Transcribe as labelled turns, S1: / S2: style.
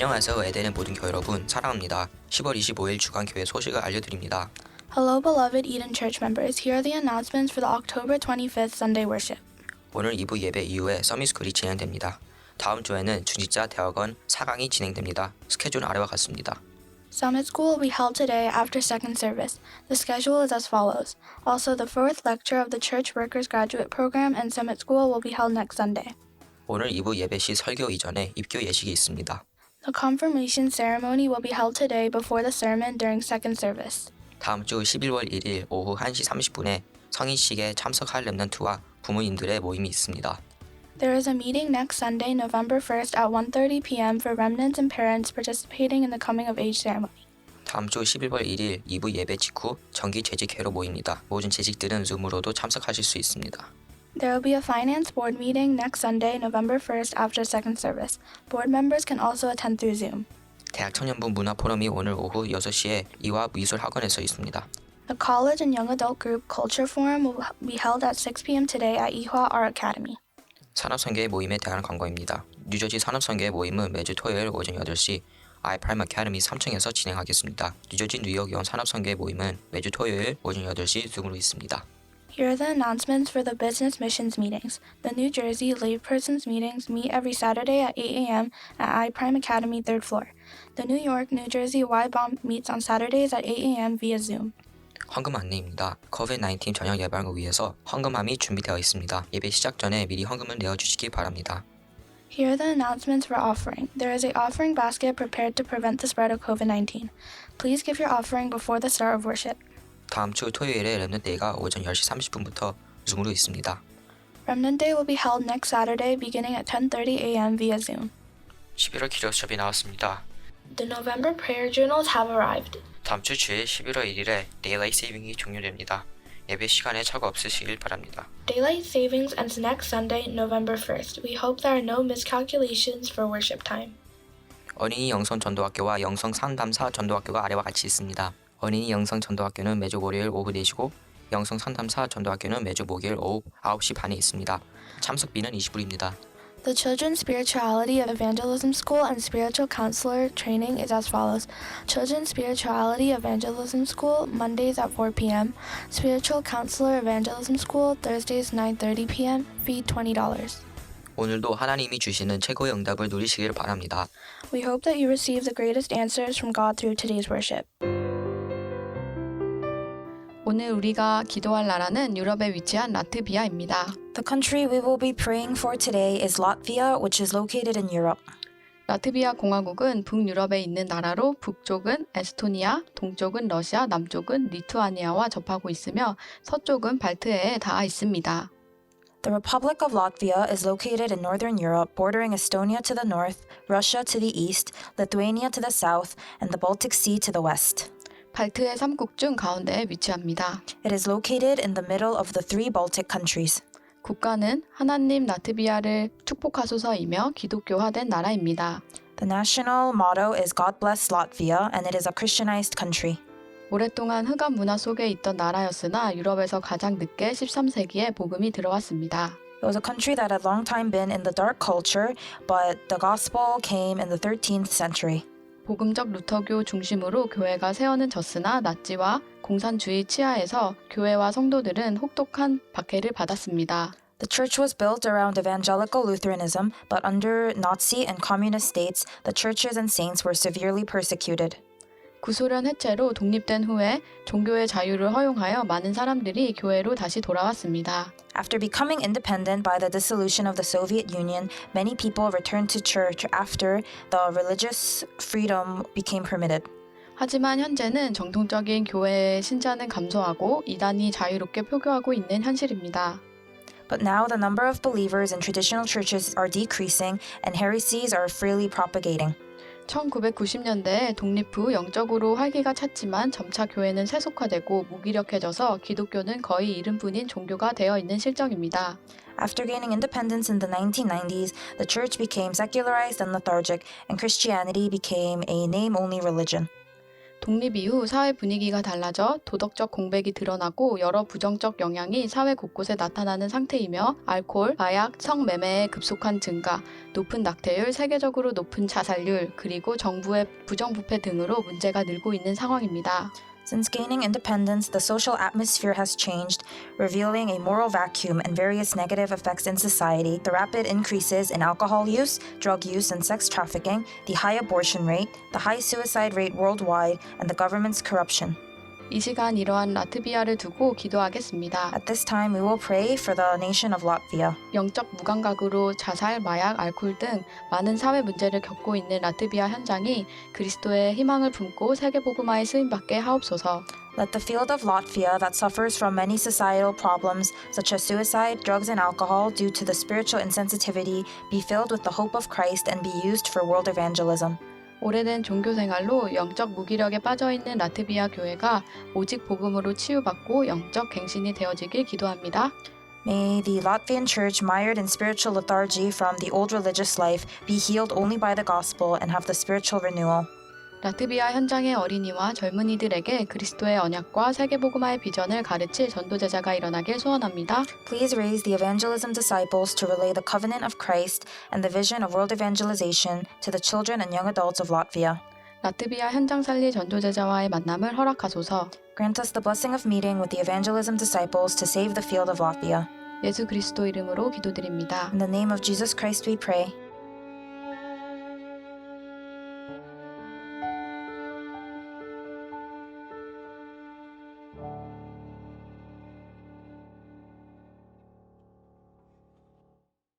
S1: 안녕하세요 에덴의 모든 교회 여러분 사랑합니다. 10월 25일 주간 교회 소식을 알려드립니다.
S2: Hello, beloved Eden Church members. Here are the announcements for the October 25th Sunday worship.
S1: 오늘 2부 예배 이후에 서밋스쿨이 진행됩니다. 다음 주에는 중지자 대학원 4강이 진행됩니다. 스케줄은 아래와 같습니다.
S2: Summit School will be held today after second service. The schedule is as follows. Also, the fourth lecture of the Church Workers Graduate Program and Summit School will be held next Sunday.
S1: 오늘 2부 예배 시 설교 이전에 입교 예식이 있습니다.
S2: The confirmation ceremony will be held today before the sermon during second service.
S1: 다음 주 11월 1일 오후 1시 30분에 성인식에 참석할 렘넌트와 부모님들의 모임이 있습니다.
S2: There is a meeting next Sunday, November 1st at 1:30 p.m. for remnants and parents participating in the coming of age ceremony.
S1: 다음 주 11월 1일 2부 예배 직후 정기 재직 회로 모입니다. 모든 재직들은 줌으로도 참석하실 수 있습니다.
S2: There will be a finance board meeting next Sunday, November 1st after second service. Board members can also attend through Zoom.
S1: 대학 청년부 문화 포럼이 오늘 오후 6시에 이화 미술 학원에서 있습니다.
S2: The college and young adult group culture forum will be held at 6 p.m. today at Ihwa Art Academy.
S1: 산업선교회 모임에 대한 광고입니다. 뉴저지 산업선교회 모임은 매주 토요일 오전 8시 아이프라임 아카데미 3층에서 진행하겠습니다. 뉴저지 뉴욕 연 산업선교회 모임은 매주 토요일 오전 8시 줌으로 있습니다.
S2: Here are the announcements for the business missions meetings. The New Jersey laypersons meetings meet every Saturday at 8 a.m. at iPrime Academy, third floor. The New York, New Jersey Y-Bomb meets on Saturdays at 8 a.m. via Zoom.
S1: 헌금 안내입니다. COVID-19 전염 예방을 위해서 헌금함이 준비되어 있습니다. 예배 시작 전에 미리 헌금을 내어주시기 바랍니다.
S2: Here are the announcements for offering. There is a offering basket prepared to prevent the spread of COVID-19. Please give your offering before the start of worship.
S1: 다음 주 토요일에 랩넌데이가 오전 10시 30분부터 줌으로 있습니다.
S2: Remnant Day will be held next Saturday beginning at 10:30 a.m. via Zoom.
S1: 11월 기록 수업이 나왔습니다.
S2: The November prayer journals have arrived.
S1: 다음 주 주일 11월 1일에 데일라이트 세이빙이 종료됩니다. 예배 시간에 착오 없으시길 바랍니다.
S2: Daylight savings ends next Sunday, November 1st. We hope there are no miscalculations for worship time.
S1: 어린이 영성 전도학교와 영성 상담사 전도학교가 아래와 같이 있습니다. 어린이 영성 전도학교는 매주 월요일 오후 4시고 영성 상담사 전도학교는 매주 목요일 오후 9시 반에 있습니다. 참석비는 20불입니다.
S2: The Children's Spirituality Evangelism School and Spiritual Counselor training is as follows Children's Spirituality Evangelism School, Mondays at 4 p.m., Spiritual Counselor Evangelism School, Thursdays 9.30 p.m., fee $20.
S1: 오늘도 하나님이 주시는 최고의 응답을 누리시길 바랍니다.
S2: We hope that you receive the greatest answers from God through today's worship.
S3: 오늘 우리가 기도할 나라는 유럽에 위치한 라트비아입니다.
S4: The country we will be praying for today is Latvia, which is located in Europe.
S3: 라트비아 공화국은 북유럽에 있는 나라로 북쪽은 에스토니아, 동쪽은 러시아, 남쪽은 리투아니아와 접하고 있으며 서쪽은 발트해에 닿아 있습니다.
S4: The Republic of Latvia is located in northern Europe, bordering Estonia to the north, Russia to the east, Lithuania to the south, and the Baltic Sea to the west.
S3: 발트해 3국 중 가운데에 위치합니다.
S4: It is located in the middle of the three Baltic countries.
S3: 국가는 하나님 라트비아를 축복하소서이며 기독교화된 나라입니다.
S4: The national motto is God bless Latvia, and it is a Christianized country.
S3: 오랫동안 흑암 문화 속에 있던 나라였으나 유럽에서 가장 늦게 13세기에 복음이 들어왔습니다.
S4: It was a country that had long time been in the dark culture, but the gospel came in the 13th century.
S3: 복음적 루터교 중심으로 교회가 세워는졌으나 나치와 공산주의 치하에서 교회와 성도들은 혹독한 박해를 받았습니다.
S4: The church was built around evangelical Lutheranism, but under Nazi and communist states, the churches and saints were severely persecuted.
S3: 구소련 해체로 독립된 후에 종교의 자유를 허용하여 많은 사람들이 교회로 다시 돌아왔습니다.
S4: After becoming independent by the dissolution of the Soviet Union, many people returned to church after the religious freedom became permitted.
S3: 하지만 현재는 정통적인 교회의 신자는 감소하고 이단이 자유롭게 표교하고 있는 현실입니다.
S4: But now the number of believers in traditional churches are decreasing and heresies are freely propagating.
S3: 1990년대에 독립 후 영적으로 활기가 찼지만 점차 교회는 세속화되고 무기력해져서 기독교는 거의 이름뿐인 종교가 되어 있는 실정입니다.
S4: After gaining independence in the 1990s, the church became secularized and lethargic, and Christianity became a name only religion.
S3: 독립 이후 사회 분위기가 달라져 도덕적 공백이 드러나고 여러 부정적 영향이 사회 곳곳에 나타나는 상태이며 알코올, 마약, 성매매의 급속한 증가, 높은 낙태율, 세계적으로 높은 자살률, 그리고 정부의 부정부패 등으로 문제가 늘고 있는 상황입니다.
S4: Since gaining independence, the social atmosphere has changed, revealing a moral vacuum and various negative effects in society. The rapid increases in alcohol use, drug use, and sex trafficking, the high abortion rate, the high suicide rate worldwide, and the government's corruption.
S3: 이 시간 이러한 라트비아를 두고 기도하겠습니다.
S4: At this time, we will pray for the nation of Latvia.
S3: 영적 무감각으로 자살, 마약, 알코올 등 많은 사회 문제를 겪고 있는 라트비아 현장이 그리스도의 희망을 품고 세계 복음화에 쓰임 받게 하옵소서.
S4: Let the field of Latvia that suffers from many societal problems, such as suicide, drugs, and alcohol, due to the spiritual insensitivity, be filled with the hope of Christ and be used for world evangelism.
S3: 오래된 종교 생활로 영적 무기력에 빠져 있는 라트비아 교회가 오직 복음으로 치유받고 영적 갱신이 되어지길 기도합니다.
S4: May the Latvian church, mired in spiritual lethargy from the old religious life, be healed only by the gospel and have the spiritual renewal.
S3: 라트비아 현장의 어린이와 젊은이들에게 그리스도의 언약과 세계복음화의 비전을 가르칠 전도제자가 일어나길 소원합니다.
S4: Please raise the evangelism disciples to relay the covenant of Christ and the vision of world evangelization to the children and young adults of Latvia.
S3: 라트비아 현장 살리 전도제자와의 만남을 허락하소서.
S4: Grant us the blessing of meeting with the evangelism disciples to save the field of Latvia.
S3: 예수 그리스도 이름으로 기도드립니다.
S4: In the name of Jesus Christ we pray.